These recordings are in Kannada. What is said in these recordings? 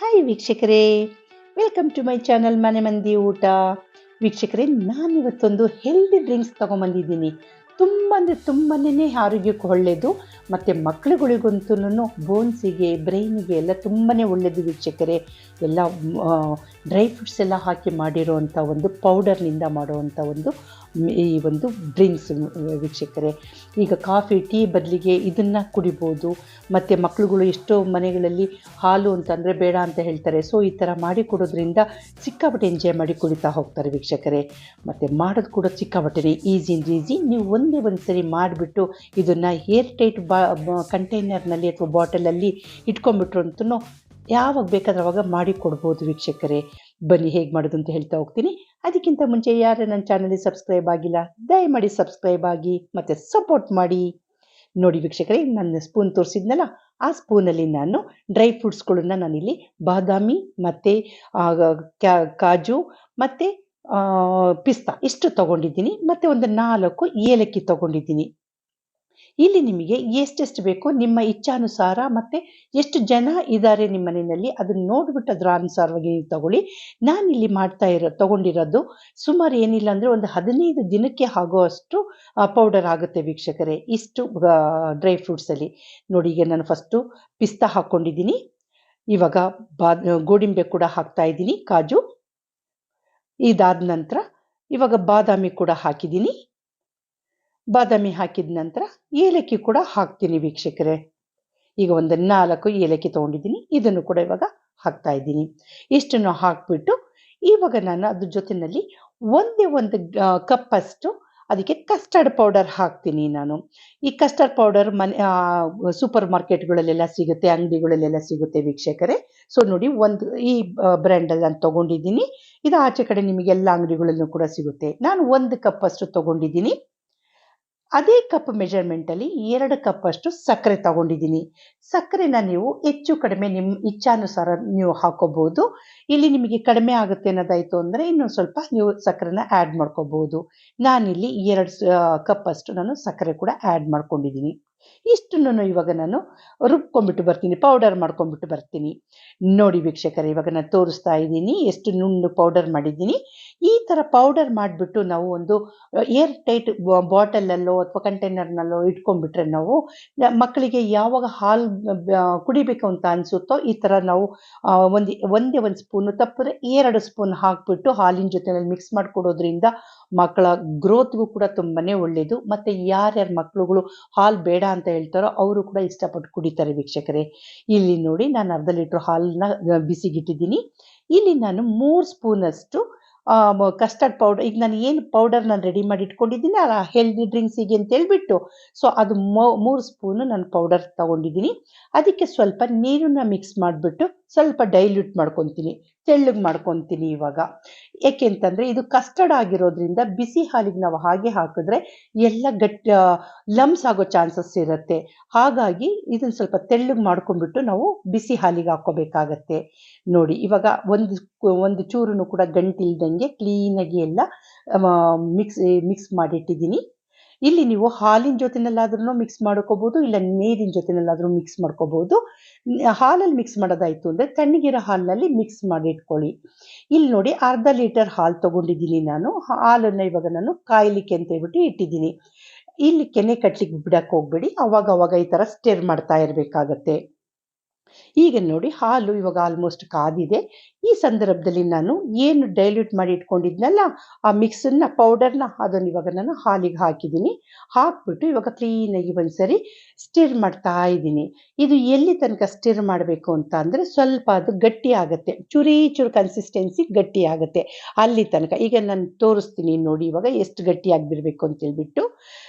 ಹಾಯ್ ವೀಕ್ಷಕರೇ. ವೆಲ್ಕಮ್ ಟು ಮೈ ಚಾನಲ್ ಮನೆ ಮಂದಿ ಊಟ. ವೀಕ್ಷಕರೇ ನಾನು ಇವತ್ತೊಂದು ಹೆಲ್ದಿ ಡ್ರಿಂಕ್ಸ್ ತೊಗೊಂಬಂದಿದ್ದೀನಿ. ತುಂಬ ಅಂದರೆ ತುಂಬನೇ ಆರೋಗ್ಯಕ್ಕೆ ಒಳ್ಳೆಯದು ಮತ್ತು ಮಕ್ಕಳುಗಳಿಗಂತೂ ಬೋನ್ಸಿಗೆ ಬ್ರೈನಿಗೆ ಎಲ್ಲ ತುಂಬಾ ಒಳ್ಳೆಯದು ವೀಕ್ಷಕರೇ. ಎಲ್ಲ ಡ್ರೈ ಫ್ರೂಟ್ಸ್ ಎಲ್ಲ ಹಾಕಿ ಮಾಡಿರೋವಂಥ ಒಂದು ಪೌಡರ್ನಿಂದ ಮಾಡುವಂಥ ಒಂದು ಈ ಒಂದು ಡ್ರಿಂಕ್ಸ್ ವೀಕ್ಷಕರೇ. ಈಗ ಕಾಫಿ ಟೀ ಬದಲಿಗೆ ಇದನ್ನು ಕುಡಿಬೋದು. ಮತ್ತು ಮಕ್ಕಳುಗಳು ಎಷ್ಟೋ ಮನೆಗಳಲ್ಲಿ ಹಾಲು ಅಂತಂದರೆ ಬೇಡ ಅಂತ ಹೇಳ್ತಾರೆ. ಸೊ ಈ ಥರ ಮಾಡಿ ಕೊಡೋದ್ರಿಂದ ಸಿಕ್ಕಾಪಟ್ಟೆ ಎಂಜಾಯ್ ಮಾಡಿ ಕುಡಿತಾ ಹೋಗ್ತಾರೆ ವೀಕ್ಷಕರೇ. ಮತ್ತು ಮಾಡೋದು ಕೂಡ ಸಿಕ್ಕಾಪಟ್ಟೆ ಈಸಿ ಅಂದ್ರೆ ಈಸಿ ನೀವು ಒಂದೇ ಒಂದು ಸರಿ ಮಾಡಿಬಿಟ್ಟು ಇದನ್ನು ಏರ್ ಟೈಟ್ ಬಾ ಕಂಟೈನರ್ನಲ್ಲಿ ಅಥವಾ ಬಾಟಲಲ್ಲಿ ಇಟ್ಕೊಂಡ್ಬಿಟ್ರು ಅಂತೂ ಯಾವಾಗ ಬೇಕಾದ್ರೆ ಅವಾಗ ಮಾಡಿ ಕೊಡ್ಬೋದು ವೀಕ್ಷಕರೇ. ಬನ್ನಿ, ಹೇಗೆ ಮಾಡೋದು ಅಂತ ಹೇಳ್ತಾ ಹೋಗ್ತೀನಿ. ಅದಕ್ಕಿಂತ ಮುಂಚೆ ಯಾರು ನನ್ನ ಚಾನಲ್ಗೆ ಸಬ್ಸ್ಕ್ರೈಬ್ ಆಗಿಲ್ಲ, ದಯಮಾಡಿ ಸಬ್ಸ್ಕ್ರೈಬ್ ಆಗಿ ಮತ್ತು ಸಪೋರ್ಟ್ ಮಾಡಿ. ನೋಡಿ ವೀಕ್ಷಕರೇ, ನನ್ನ ಸ್ಪೂನ್ ತೋರಿಸಿದ್ನಲ್ಲ, ಆ ಸ್ಪೂನಲ್ಲಿ ನಾನು ಡ್ರೈ ಫ್ರೂಟ್ಸ್ಗಳನ್ನ ನಾನಿಲ್ಲಿ ಬಾದಾಮಿ ಮತ್ತು ಕಾಜು ಮತ್ತು ಪಿಸ್ತಾ ಇಷ್ಟು ತಗೊಂಡಿದ್ದೀನಿ. ಮತ್ತು ಒಂದು ನಾಲ್ಕು ಏಲಕ್ಕಿ ತೊಗೊಂಡಿದ್ದೀನಿ. ಇಲ್ಲಿ ನಿಮಗೆ ಎಷ್ಟೆಷ್ಟು ಬೇಕೋ ನಿಮ್ಮ ಇಚ್ಛಾನುಸಾರ ಮತ್ತು ಎಷ್ಟು ಜನ ಇದ್ದಾರೆ ನಿಮ್ಮ ಮನೆಯಲ್ಲಿ ಅದನ್ನು ನೋಡಿಬಿಟ್ಟು ಅದರ ಅನುಸಾರವಾಗಿ ನೀವು ತಗೊಳ್ಳಿ. ನಾನಿಲ್ಲಿ ಮಾಡ್ತಾ ಇರೋ, ತೊಗೊಂಡಿರೋದು ಸುಮಾರು ಏನಿಲ್ಲ ಅಂದರೆ ಒಂದು ಹದಿನೈದು ದಿನಕ್ಕೆ ಆಗುವಷ್ಟು ಪೌಡರ್ ಆಗುತ್ತೆ ವೀಕ್ಷಕರೇ. ಇಷ್ಟು ಡ್ರೈ ಫ್ರೂಟ್ಸಲ್ಲಿ ನೋಡಿ, ಈಗ ನಾನು ಫಸ್ಟು ಪಿಸ್ತಾ ಹಾಕ್ಕೊಂಡಿದ್ದೀನಿ ಇವಾಗ ಬಾ ಗೋಡಿಂಬೆ ಕೂಡ ಹಾಕ್ತಾ ಇದ್ದೀನಿ, ಕಾಜು. ಇದಾದ ನಂತರ ಇವಾಗ ಬಾದಾಮಿ ಕೂಡ ಹಾಕಿದ್ದೀನಿ. ಬಾದಾಮಿ ಹಾಕಿದ ನಂತರ ಏಲಕ್ಕಿ ಕೂಡ ಹಾಕ್ತೀನಿ ವೀಕ್ಷಕರೇ. ಈಗ ಒಂದು ನಾಲ್ಕು ಏಲಕ್ಕಿ ತೊಗೊಂಡಿದ್ದೀನಿ. ಇದನ್ನು ಕೂಡ ಇವಾಗ ಹಾಕ್ತಾ ಇದ್ದೀನಿ. ಇಷ್ಟನ್ನು ಹಾಕ್ಬಿಟ್ಟು ಇವಾಗ ನಾನು ಅದ್ರ ಜೊತೆಯಲ್ಲಿ ಒಂದೇ ಒಂದು ಕಪ್ಪಷ್ಟು ಅದಕ್ಕೆ ಕಸ್ಟರ್ಡ್ ಪೌಡರ್ ಹಾಕ್ತೀನಿ ನಾನು. ಈ ಕಸ್ಟರ್ಡ್ ಪೌಡರ್ ಮನೆ ಸೂಪರ್ ಮಾರ್ಕೆಟ್ಗಳಲ್ಲೆಲ್ಲ ಸಿಗುತ್ತೆ, ಅಂಗಡಿಗಳಲ್ಲೆಲ್ಲ ಸಿಗುತ್ತೆ ವೀಕ್ಷಕರೇ. ಸೊ ನೋಡಿ ಒಂದು ಈ ಬ್ರ್ಯಾಂಡಲ್ಲಿ ನಾನು ತೊಗೊಂಡಿದ್ದೀನಿ. ಇದು ಆಚೆ ಕಡೆ ನಿಮಗೆ ಎಲ್ಲ ಅಂಗಡಿಗಳಲ್ಲೂ ಕೂಡ ಸಿಗುತ್ತೆ. ನಾನು ಒಂದು ಕಪ್ಪಷ್ಟು ತೊಗೊಂಡಿದ್ದೀನಿ. ಅದೇ ಕಪ್ ಮೆಜರ್ಮೆಂಟಲ್ಲಿ ಎರಡು ಕಪ್ಪಷ್ಟು ಸಕ್ಕರೆ ತಗೊಂಡಿದ್ದೀನಿ. ಸಕ್ಕರೆನ ನೀವು ಹೆಚ್ಚು ಕಡಿಮೆ ನಿಮ್ಮ ಇಚ್ಛಾನುಸಾರ ನೀವು ಹಾಕೋಬಹುದು ಇಲ್ಲಿ ನಿಮಗೆ ಕಡಿಮೆ ಆಗುತ್ತೆ ಅನ್ನೋದಾಯಿತು ಅಂದರೆ ಇನ್ನೊಂದು ಸ್ವಲ್ಪ ನೀವು ಸಕ್ಕರೆನ ಆ್ಯಡ್ ಮಾಡ್ಕೋಬಹುದು ನಾನಿಲ್ಲಿ ಎರಡು ಕಪ್ಪಷ್ಟು ನಾನು ಸಕ್ಕರೆ ಕೂಡ ಆ್ಯಡ್ ಮಾಡ್ಕೊಂಡಿದ್ದೀನಿ. ಇಷ್ಟನ್ನು ಇವಾಗ ನಾನು ರುಬ್ಕೊಂಡ್ಬಿಟ್ಟು ಬರ್ತೀನಿ ಪೌಡರ್ ಮಾಡ್ಕೊಂಡ್ಬಿಟ್ಟು ಬರ್ತೀನಿ. ನೋಡಿ ವೀಕ್ಷಕರೇ, ಇವಾಗ ನಾನು ತೋರಿಸ್ತಾ ಇದ್ದೀನಿ ಎಷ್ಟು ನುಣ್ಣು ಪೌಡರ್ ಮಾಡಿದ್ದೀನಿ. ಈ ಥರ ಪೌಡರ್ ಮಾಡಿಬಿಟ್ಟು ನಾವು ಒಂದು ಏರ್ ಟೈಟ್ ಬಾಟಲಲ್ಲೋ ಅಥವಾ ಕಂಟೈನರ್ನಲ್ಲೋ ಇಟ್ಕೊಂಡ್ಬಿಟ್ರೆ ನಾವು ಮಕ್ಕಳಿಗೆ ಯಾವಾಗ ಹಾಲು ಕುಡಿಬೇಕು ಅಂತ ಅನಿಸುತ್ತೋ ಈ ಥರ ನಾವು ಒಂದು, ಒಂದೇ ಒಂದು ಸ್ಪೂನು ತಪ್ಪಿದ್ರೆ ಎರಡು ಸ್ಪೂನ್ ಹಾಕ್ಬಿಟ್ಟು ಹಾಲಿನ ಜೊತೆಯಲ್ಲಿ ಮಿಕ್ಸ್ ಮಾಡಿಕೊಡೋದ್ರಿಂದ ಮಕ್ಕಳ ಗ್ರೋತ್ಗೂ ಕೂಡ ತುಂಬಾ ಒಳ್ಳೆಯದು ಮತ್ತು ಯಾರ್ಯಾರ ಮಕ್ಕಳುಗಳು ಹಾಲು ಬೇಡ ಅಂತ ಹೇಳ್ತಾರೋ ಅವರು ಕೂಡ ಇಷ್ಟಪಟ್ಟು ಕುಡಿತಾರೆ ವೀಕ್ಷಕರೇ. ಇಲ್ಲಿ ನೋಡಿ ನಾನು ಅರ್ಧ ಲೀಟ್ರ್ ಹಾಲನ್ನ ಬಿಸಿಗಿಟ್ಟಿದ್ದೀನಿ. ಇಲ್ಲಿ ನಾನು ಮೂರು ಸ್ಪೂನಷ್ಟು ಕಸ್ಟರ್ಡ್ ಪೌಡರ್ ಈಗ ನಾನು ಏನು ಪೌಡರ್ ನಾನು ರೆಡಿ ಮಾಡಿ ಇಟ್ಕೊಂಡಿದ್ದೀನಿ ಆ ಹೆಲ್ದಿ ಡ್ರಿಂಕ್ಸಿಗೆ ಅಂತ ಹೇಳ್ಬಿಟ್ಟು. ಸೊ ಅದು ಮೂರು ಸ್ಪೂನು ನಾನು ಪೌಡರ್ ತಗೊಂಡಿದ್ದೀನಿ. ಅದಕ್ಕೆ ಸ್ವಲ್ಪ ನೀರನ್ನ ಮಿಕ್ಸ್ ಮಾಡಿಬಿಟ್ಟು ಸ್ವಲ್ಪ ಡೈಲ್ಯೂಟ್ ಮಾಡ್ಕೊತೀನಿ, ತೆಳ್ಳಗೆ ಮಾಡ್ಕೊತೀನಿ ಇವಾಗ. ಏಕೆಂತಂದರೆ ಇದು ಕಸ್ಟರ್ಡ್ ಆಗಿರೋದ್ರಿಂದ ಬಿಸಿ ಹಾಲಿಗೆ ನಾವು ಹಾಗೆ ಹಾಕಿದ್ರೆ ಎಲ್ಲ ಗಟ್ಟಿ ಲಮ್ಸ್ ಆಗೋ ಚಾನ್ಸಸ್ ಇರುತ್ತೆ. ಹಾಗಾಗಿ ಇದನ್ನು ಸ್ವಲ್ಪ ತೆಳ್ಳಗೆ ಮಾಡ್ಕೊಂಡ್ಬಿಟ್ಟು ನಾವು ಬಿಸಿ ಹಾಲಿಗೆ ಹಾಕ್ಕೋಬೇಕಾಗತ್ತೆ. ನೋಡಿ, ಇವಾಗ ಒಂದು ಒಂದು ಚೂರು ಕೂಡ ಗಂಟಿಲ್ದಂಗೆ ಕ್ಲೀನಾಗಿ ಎಲ್ಲ ಮಿಕ್ಸ್ ಮಿಕ್ಸ್ ಮಾಡಿಟ್ಟಿದ್ದೀನಿ. ಇಲ್ಲಿ ನೀವು ಹಾಲಿನ ಜೊತೆನಲ್ಲಾದ್ರೂ ಮಿಕ್ಸ್ ಮಾಡ್ಕೋಬೋದು, ಇಲ್ಲ ನೀರಿನ ಜೊತೆನಲ್ಲಾದರೂ ಮಿಕ್ಸ್ ಮಾಡ್ಕೋಬೋದು. ಹಾಲಲ್ಲಿ ಮಿಕ್ಸ್ ಮಾಡೋದಾಯಿತು ಅಂದರೆ ತಣ್ಣಗಿರೋ ಹಾಲಿನಲ್ಲಿ ಮಿಕ್ಸ್ ಮಾಡಿ ಇಟ್ಕೊಳ್ಳಿ. ಇಲ್ಲಿ ನೋಡಿ ಅರ್ಧ ಲೀಟರ್ ಹಾಲು ತಗೊಂಡಿದ್ದೀನಿ ನಾನು. ಹಾಲನ್ನು ಇವಾಗ ನಾನು ಕಾಯಲಿಕ್ಕೆ ಅಂತ ಹೇಳ್ಬಿಟ್ಟು ಇಟ್ಟಿದ್ದೀನಿ. ಇಲ್ಲಿ ಕೆನೆ ಕಟ್ಲಿಕ್ಕೆ ಬಿಡಕ್ಕೆ ಹೋಗ್ಬೇಡಿ. ಅವಾಗ ಅವಾಗ ಈ ಥರ ಸ್ಟೇರ್ ಮಾಡ್ತಾ ಇರಬೇಕಾಗತ್ತೆ. ಈಗ ನೋಡಿ ಹಾಲು ಇವಾಗ ಆಲ್ಮೋಸ್ಟ್ ಕಾದಿದೆ. ಈ ಸಂದರ್ಭದಲ್ಲಿ ನಾನು ಏನು ಡೈಲ್ಯೂಟ್ ಮಾಡಿ ಇಟ್ಕೊಂಡಿದ್ನಲ್ಲ, ಆ ಮಿಕ್ಸನ್ನ ಪೌಡರ್ನ ಅದನ್ನು ಇವಾಗ ನಾನು ಹಾಲಿಗೆ ಹಾಕಿದ್ದೀನಿ. ಹಾಕ್ಬಿಟ್ಟು ಇವಾಗ ಕ್ಲೀನಾಗಿ ಒಂದ್ಸರಿ ಸ್ಟಿರ್ ಮಾಡ್ತಾ ಇದ್ದೀನಿ. ಇದು ಎಲ್ಲಿ ತನಕ ಸ್ಟಿರ್ ಮಾಡಬೇಕು ಅಂತ ಅಂದರೆ ಸ್ವಲ್ಪ ಅದು ಗಟ್ಟಿ ಆಗುತ್ತೆ. ಚುರಿ ಚೂರು ಕನ್ಸಿಸ್ಟೆನ್ಸಿ ಗಟ್ಟಿ ಆಗುತ್ತೆ. ಅಲ್ಲಿ ತನಕ. ಈಗ ನಾನು ತೋರಿಸ್ತೀನಿ ನೋಡಿ ಇವಾಗ ಎಷ್ಟು ಗಟ್ಟಿಯಾಗಿ ಬಿಡಬೇಕು ಅಂತ ಹೇಳ್ಬಿಟ್ಟು. ಹ್ಞೂ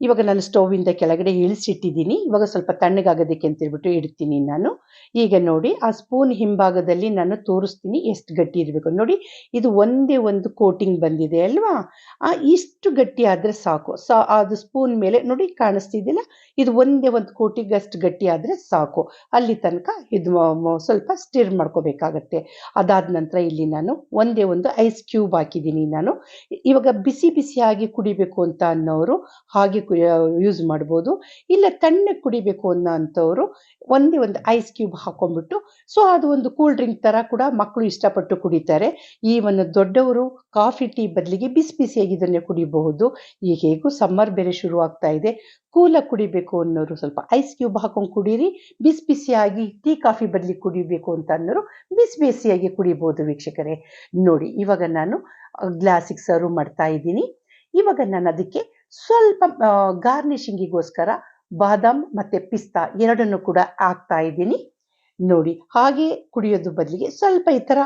ಇವಾಗ ನಾನು ಸ್ಟೌವಿಂದ ಕೆಳಗಡೆ ಇಳಿಸಿಟ್ಟಿದ್ದೀನಿ. ಇವಾಗ ಸ್ವಲ್ಪ ತಣ್ಣಗಾಗೋದಕ್ಕೆ ಅಂತ ಹೇಳ್ಬಿಟ್ಟು ಇಡ್ತೀನಿ ನಾನು. ಈಗ ನೋಡಿ, ಆ ಸ್ಪೂನ್ ಹಿಂಭಾಗದಲ್ಲಿ ನಾನು ತೋರಿಸ್ತೀನಿ ಎಷ್ಟು ಗಟ್ಟಿ ಇರಬೇಕು. ನೋಡಿ, ಇದು ಒಂದೇ ಒಂದು ಕೋಟಿಂಗ್ ಬಂದಿದೆ ಅಲ್ವಾ? ಆ, ಇಷ್ಟು ಗಟ್ಟಿ ಆದರೆ ಸಾಕು. ಸಾ, ಅದು ಸ್ಪೂನ್ ಮೇಲೆ ನೋಡಿ ಕಾಣಿಸ್ತಿದ್ದಿಲ್ಲ ಇದು ಒಂದೇ ಒಂದು ಕೋಟಿಗೆ ಅಷ್ಟು ಗಟ್ಟಿ ಆದರೆ ಸಾಕು. ಅಲ್ಲಿ ತನಕ ಇದು ಸ್ವಲ್ಪ ಸ್ಟಿರ್ ಮಾಡ್ಕೋಬೇಕಾಗತ್ತೆ. ಅದಾದ ನಂತರ ಇಲ್ಲಿ ನಾನು ಒಂದೇ ಒಂದು ಐಸ್ ಕ್ಯೂಬ್ ಹಾಕಿದ್ದೀನಿ ನಾನು. ಇವಾಗ ಬಿಸಿ ಬಿಸಿಯಾಗಿ ಕುಡಿಬೇಕು ಅಂತ ಅನ್ನೋರು ಹಾಗೆ ಯೂಸ್ ಮಾಡ್ಬೋದು. ಇಲ್ಲ ತಣ್ಣಗೆ ಕುಡಿಬೇಕು ಅನ್ನೋ ಅಂಥವ್ರು ಒಂದೇ ಒಂದು ಐಸ್ ಕ್ಯೂಬ್ ಹಾಕೊಂಡ್ಬಿಟ್ಟು ಸೊ ಅದು ಒಂದು ಕೂಲ್ ಡ್ರಿಂಕ್ ಥರ ಕೂಡ ಮಕ್ಕಳು ಇಷ್ಟಪಟ್ಟು ಕುಡಿತಾರೆ. ಈ ಒಂದು ದೊಡ್ಡವರು ಕಾಫಿ ಟೀ ಬದಲಿಗೆ ಬಿಸಿ ಬಿಸಿಯಾಗಿ ಇದನ್ನೇ ಕುಡಿಬಹುದು. ಈಗ ಹೇಗೂ ಸಮ್ಮರ್ ಬೇರೆ ಶುರು ಆಗ್ತಾ ಇದೆ. ಕೂಲಾಗಿ ಕುಡಿಬೇಕು ಅನ್ನೋರು ಸ್ವಲ್ಪ ಐಸ್ ಕ್ಯೂಬ್ ಹಾಕೊಂಡು ಕುಡೀರಿ, ಬಿಸಿ ಬಿಸಿಯಾಗಿ ಟೀ ಕಾಫಿ ಬದಲಿ ಕುಡಿಬೇಕು ಅಂತ ಅನ್ನೋರು ಬಿಸಿ ಬಿಸಿಯಾಗಿ ಕುಡಿಬೋದು ವೀಕ್ಷಕರೇ. ನೋಡಿ, ಇವಾಗ ನಾನು ಗ್ಲಾಸಿಗೆ ಸರ್ವ್ ಮಾಡ್ತಾ ಇದ್ದೀನಿ. ಇವಾಗ ನಾನು ಅದಕ್ಕೆ ಸ್ವಲ್ಪ ಗಾರ್ನಿಶಿಂಗಿಗೋಸ್ಕರ ಬಾದಾಮ್ ಮತ್ತು ಪಿಸ್ತಾ ಎರಡನ್ನು ಕೂಡ ಹಾಕ್ತಾ ಇದ್ದೀನಿ. ನೋಡಿ, ಹಾಗೆ ಕುಡಿಯೋದು ಬದಲಿಗೆ ಸ್ವಲ್ಪ ಈ ಥರ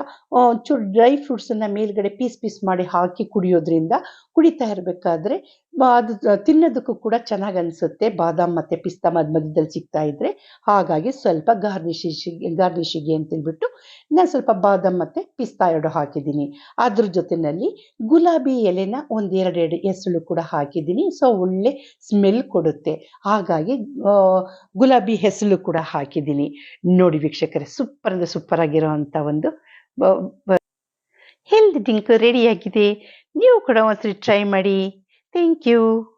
ಚೂರು ಡ್ರೈ ಫ್ರೂಟ್ಸನ್ನು ಮೇಲ್ಗಡೆ ಪೀಸ್ ಪೀಸ್ ಮಾಡಿ ಹಾಕಿ ಕುಡಿಯೋದ್ರಿಂದ ಕುಡಿತಾ ಇರಬೇಕಾದ್ರೆ ಅದು ತಿನ್ನೋದಕ್ಕೂ ಕೂಡ ಚೆನ್ನಾಗಿ ಅನಿಸುತ್ತೆ. ಬಾದಾಮ್ ಮತ್ತು ಪಿಸ್ತಾ ಮಧ್ಯ ಮಧ್ಯದಲ್ಲಿ ಸಿಗ್ತಾ ಇದ್ದರೆ ಹಾಗಾಗಿ ಸ್ವಲ್ಪ ಗಾರ್ನಿಶಿಗೆ ಗಾರ್ನಿಶಿಗೆ ಅಂತೇಳ್ಬಿಟ್ಟು ನಾನು ಸ್ವಲ್ಪ ಬಾದಾಮ್ ಮತ್ತು ಪಿಸ್ತಾ ಎರಡು ಹಾಕಿದ್ದೀನಿ. ಅದ್ರ ಜೊತೆಯಲ್ಲಿ ಗುಲಾಬಿ ಎಲೆನ ಒಂದು ಎರಡೆರಡು ಎಸಳು ಕೂಡ ಹಾಕಿದ್ದೀನಿ. ಸೊ, ಒಳ್ಳೆ ಸ್ಮೆಲ್ ಕೊಡುತ್ತೆ. ಹಾಗಾಗಿ ಗುಲಾಬಿ ಹೆಸಳು ಕೂಡ ಹಾಕಿದ್ದೀನಿ. ನೋಡಿ ವೀಕ್ಷಕರೇ, ಸೂಪರ್ ಅಂದರೆ ಸೂಪರ್ ಆಗಿರೋವಂಥ ಒಂದು ಹೆಲ್ದಿ ಡಿಂಕ್ ರೆಡಿಯಾಗಿದೆ ನೀವು ಕೂಡ ಒಂದ್ಸರಿ ಟ್ರೈ ಮಾಡಿ. Thank you.